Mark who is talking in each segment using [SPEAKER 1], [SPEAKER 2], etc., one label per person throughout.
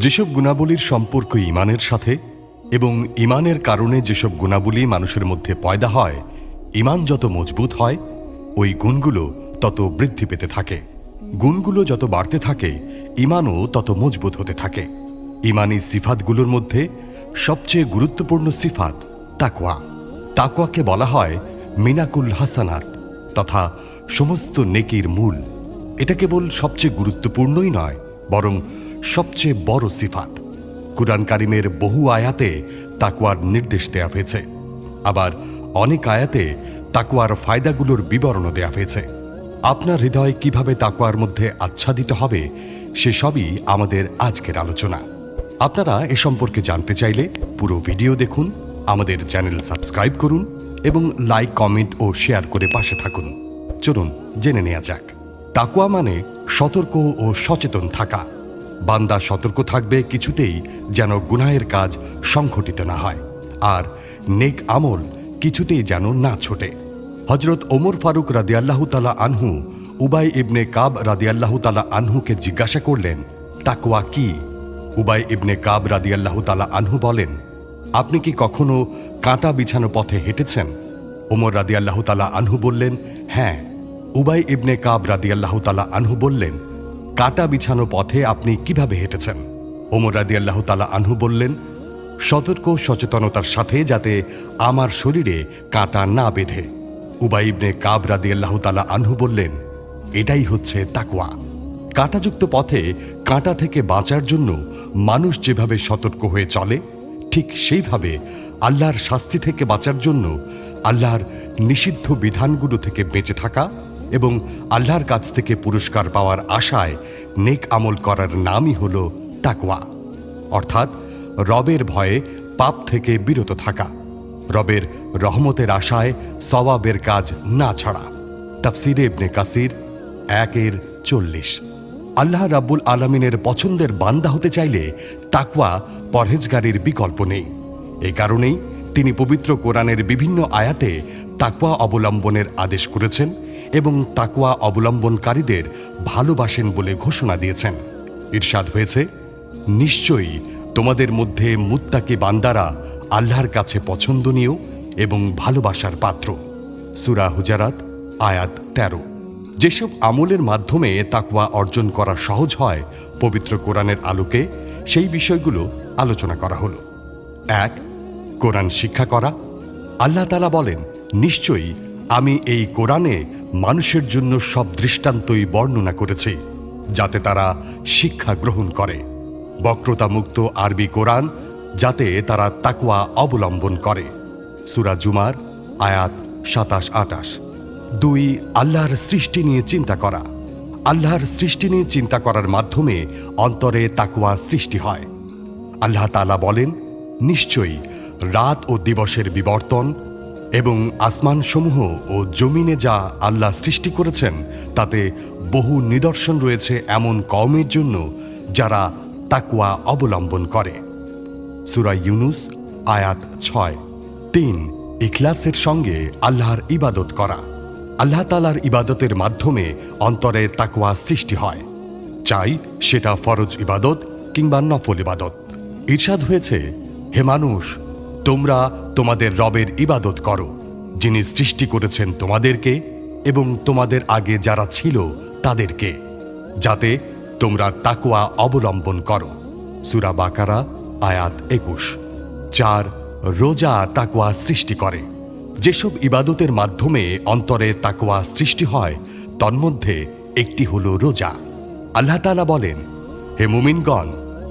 [SPEAKER 1] যেসব গুণাবলীর সম্পর্ক ইমানের সাথে এবং ইমানের কারণে যেসব গুণাবলী মানুষের মধ্যে পয়দা হয়, ইমান যত মজবুত হয়, ওই গুণগুলো তত বৃদ্ধি পেতে থাকে। গুণগুলো যত বাড়তে থাকে, ইমানও তত মজবুত হতে থাকে। ইমানি সিফাতগুলোর মধ্যে সবচেয়ে গুরুত্বপূর্ণ সিফাত তাকওয়া। তাকওয়াকে বলা হয় মিনাকুল হাসানাত তথা সমস্ত নেকির মূল। এটা কেবল সবচেয়ে গুরুত্বপূর্ণই নয়, বরং সবচেয়ে বড় সিফাত। কুরআন কারিমের বহু আয়াতে তাকুয়ার নির্দেশ দেয়া হয়েছে। আবার অনেক আয়াতে তাকুয়ার ফায়দাগুলোর বিবরণও দেয়া হয়েছে। আপনার হৃদয় কীভাবে তাকুয়ার মধ্যে আচ্ছাদিত হবে, সেসবই আমাদের আজকের আলোচনা। আপনারা এ সম্পর্কে জানতে চাইলে পুরো ভিডিও দেখুন, আমাদের চ্যানেল সাবস্ক্রাইব করুন এবং লাইক, কমেন্ট ও শেয়ার করে পাশে থাকুন। চলুন, জেনে নেওয়া যাক। তাকুয়া মানে সতর্ক ও সচেতন থাকা। বান্দা সতর্ক থাকবে কিছুতেই যেন গুনাহের কাজ সংঘটিত না হয়। আর নেক আমল কিছুতেই যেন না ছোটে। হজরত ওমর ফারুক রাদিয়াল্লাহু তালা আনহু, উবাই ইবনে কাব রাদিয়াল্লাহু তালা আনহুকে জিজ্ঞাসা করলেন, তাকওয়া কি? উবাই ইবনে কাব রাদিয়াল্লাহু তালা আনহু বলেন, আপনি কি কখনো কাঁটা বিছানো পথে হেঁটেছেন? ওমর রাদিয়াল্লাহু তালা আনহু বললেন হ্যাঁ। উবাই ইবনে কাব রাদিয়াল্লাহু তালা আনহু বললেন কাঁটা বিছানো পথে আপনি কীভাবে হেঁটেছেন? ওমর রাদিয়াল্লাহু তালা আনহু বললেন, সতর্ক সচেতনতার সাথে যাতে আমার শরীরে কাঁটা না বেঁধে। উবাই ইবনে কাব রাদিয়াল্লাহু তালা আনহু বললেন, এটাই হচ্ছে তাকুয়া কাঁটাযুক্ত পথে কাঁটা থেকে বাঁচার জন্য মানুষ যেভাবে সতর্ক হয়ে চলে, ঠিক সেইভাবে আল্লাহর শাস্তি থেকে বাঁচার জন্য আল্লাহর নিষিদ্ধ বিধানগুলো থেকে বেঁচে থাকা এবং আল্লাহর কাছ থেকে পুরস্কার পাওয়ার আশায় নেক আমল করার নামই হল তাকওয়া। অর্থাৎ রবের ভয়ে পাপ থেকে বিরত থাকা। রবের রহমতের আশায় সওয়াবের কাজ না ছাড়া। তাফসিরে ইবনে কাসির একের চল্লিশ। আল্লাহ রাব্বুল আলমিনের পছন্দের বান্দা হতে চাইলে তাকওয়া পরহেজগারির বিকল্প নেই। এ কারণেই তিনি পবিত্র কোরআনের বিভিন্ন আয়াতে তাকওয়া অবলম্বনের আদেশ করেছেন এবং তাকওয়া অবলম্বনকারীদের ভালোবাসেন বলে ঘোষণা দিয়েছেন। ঈর্ষাদ হয়েছে, নিশ্চয়ই তোমাদের মধ্যে মুত্তাকি বান্দারা আল্লাহর কাছে পছন্দনীয় এবং ভালোবাসার পাত্র। সুরা হুজারাত, আয়াত তেরো। যেসব আমলের মাধ্যমে তাকওয়া অর্জন করা সহজ হয় পবিত্র কোরআনের আলোকে, সেই বিষয়গুলো আলোচনা করা হলো। এক, কোরআন শিক্ষা করা। আল্লাহ তালা বলেন, নিশ্চয়ই আমি এই কোরআনে মানুষের জন্য সব দৃষ্টান্তই বর্ণনা করেছি, যাতে তারা শিক্ষা গ্রহণ করে। বক্রতামুক্ত আরবি কোরআন, যাতে তারা তাকুয়া অবলম্বন করে। সুরা জুমার আয়াত সাতাশ আটাশ। দুই, আল্লাহর সৃষ্টি নিয়ে চিন্তা করা। আল্লাহর সৃষ্টি নিয়ে চিন্তা করার মাধ্যমে অন্তরে তাকুয়া সৃষ্টি হয়। আল্লাহ তালা বলেন, নিশ্চয়ই রাত ও দিবসের বিবর্তন এবং আসমানসমূহ ও জমিনে যা আল্লাহ সৃষ্টি করেছেন, তাতে বহু নিদর্শন রয়েছে এমন কওমের জন্য যারা তাকুয়া অবলম্বন করে। সুরা ইউনুস, আয়াত ছয়। তিন, ইখলাসের সঙ্গে আল্লাহর ইবাদত করা। আল্লাহ তালার ইবাদতের মাধ্যমে অন্তরে তাকুয়া সৃষ্টি হয়। চাই সেটা ফরজ ইবাদত কিংবা নফল ইবাদত। ঈর্ষাদ হয়েছে, হে মানুষ তোমরা তোমাদের রবের ইবাদত করো, যিনি সৃষ্টি করেছেন তোমাদেরকে এবং তোমাদের আগে যারা ছিল তাদেরকে, যাতে তোমরা তাকুয়া অবলম্বন করো। সুরা বাকারা, আয়াত একুশ। চার, রোজা তাকুয়া সৃষ্টি করে। যেসব ইবাদতের মাধ্যমে অন্তরে তাকুয়া সৃষ্টি হয়, তন্মধ্যে একটি হল রোজা। আল্লাহ তালা বলেন, হে মুমিনগণ,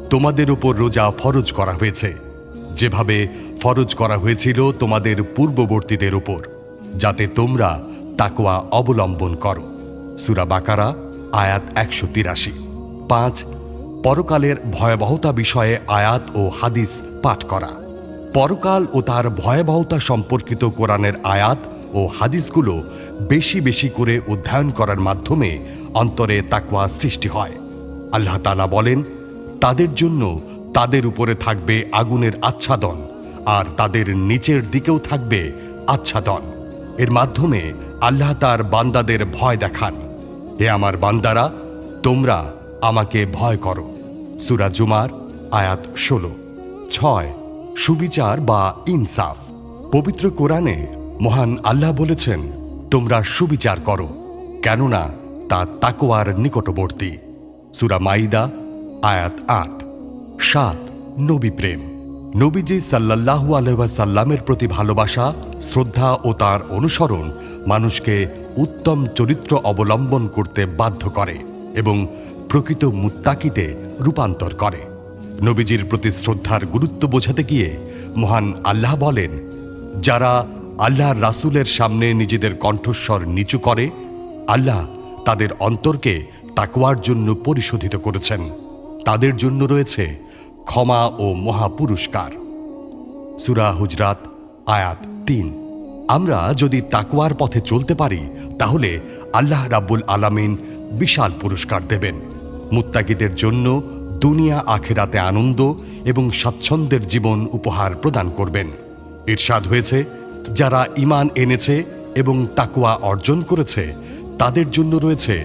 [SPEAKER 1] তোমাদের উপর রোজা ফরজ করা হয়েছে। যেভাবে ফরজ করা হয়েছিল তোমাদের পূর্ববর্তীদের উপর, যাতে তোমরা তাকোয়া অবলম্বন করো। সুরা বাকারা, আয়াত একশো তিরাশি। পাঁচ, পরকালের ভয়াবহতা বিষয়ে আয়াত ও হাদিস পাঠ করা। পরকাল ও তার ভয়াবহতা সম্পর্কিত কোরআনের আয়াত ও হাদিসগুলো বেশি বেশি করে অধ্যয়ন করার মাধ্যমে অন্তরে তাকওয়া সৃষ্টি হয়। আল্লাহ তালা বলেন, তাদের জন্য তাদের উপরে থাকবে আগুনের আচ্ছাদন। আর তাদের নিচের দিকেও থাকবে আচ্ছাদন। এর মাধ্যমে আল্লাহ তার বান্দাদের ভয় দেখান। হে আমার বান্দারা, তোমরা আমাকে ভয় করো। সুরা জুমার আয়াত ষোলো। ছয়, সুবিচার বা ইনসাফ। পবিত্র কোরআনে মহান আল্লাহ বলেছেন, তোমরা সুবিচার করো, কেননা তা তাকোয়ার নিকটবর্তী। সুরা মাইদা, আয়াত আট। সাত, নবী প্রেম। নবীজি সাল্লাল্লাহু আলহাসাল্লামের প্রতি ভালোবাসা, শ্রদ্ধা ও তার অনুসরণ মানুষকে উত্তম চরিত্র অবলম্বন করতে বাধ্য করে এবং প্রকৃত মুত্তাকিতে রূপান্তর করে। নবীজির প্রতি শ্রদ্ধার গুরুত্ব বোঝাতে গিয়ে মহান আল্লাহ বলেন, যারা আল্লাহর রাসুলের সামনে নিজেদের কণ্ঠস্বর নিচু করে, আল্লাহ তাদের অন্তরকে তাকওয়ার জন্য পরিশোধিত করেছেন। তাদের জন্য রয়েছে ক্ষমা ও মহা পুরস্কার সুরা হুজরাত, আয়াত তিন। আমরা যদি তাকওয়ার পথে চলতে পারি, তাহলে আল্লাহ রাব্বুল আলামিন বিশাল পুরস্কার দেবেন। মুত্তাকিদের জন্য দুনিয়া আখেরাতে আনন্দ এবং স্বাচ্ছন্দ্যের জীবন উপহার প্রদান করবেন। ইরশাদ হয়েছে, যারা ঈমান এনেছে এবং তাকওয়া অর্জন করেছে, তাদের জন্য রয়েছে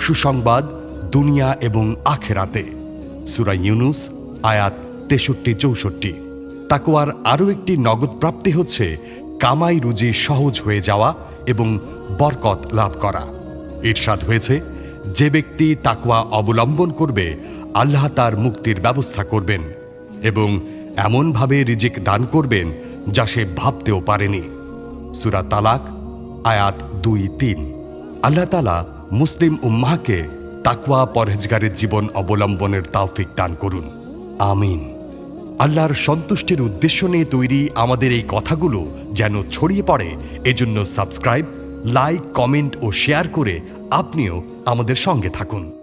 [SPEAKER 1] সুসংবাদ দুনিয়া এবং আখেরাতে। সুরা ইউনুস আয়াত তেষট্টি চৌষট্টি। তাকোয়ার আরও একটি নগদ প্রাপ্তি হচ্ছে কামাই রুজি সহজ হয়ে যাওয়া এবং বরকত লাভ করা। ইরশাদ হয়েছে, যে ব্যক্তি তাকওয়া অবলম্বন করবে, আল্লাহ তার মুক্তির ব্যবস্থা করবেন এবং এমনভাবে রিজিক দান করবেন যা সে ভাবতেও পারেনি। সুরা তালাক, আয়াত দুই তিন। আল্লাহ তালা মুসলিম উম্মাহকে তাকওয়া পরহেজগারের জীবন অবলম্বনের তাওফিক দান করুন। আমিন। আল্লাহর সন্তুষ্টির উদ্দেশ্য নিয়ে তৈরি আমাদের এই কথাগুলো যেন ছড়িয়ে পড়ে, এজন্য সাবস্ক্রাইব লাইক কমেন্ট ও শেয়ার করে আপনিও আমাদের সঙ্গে থাকুন।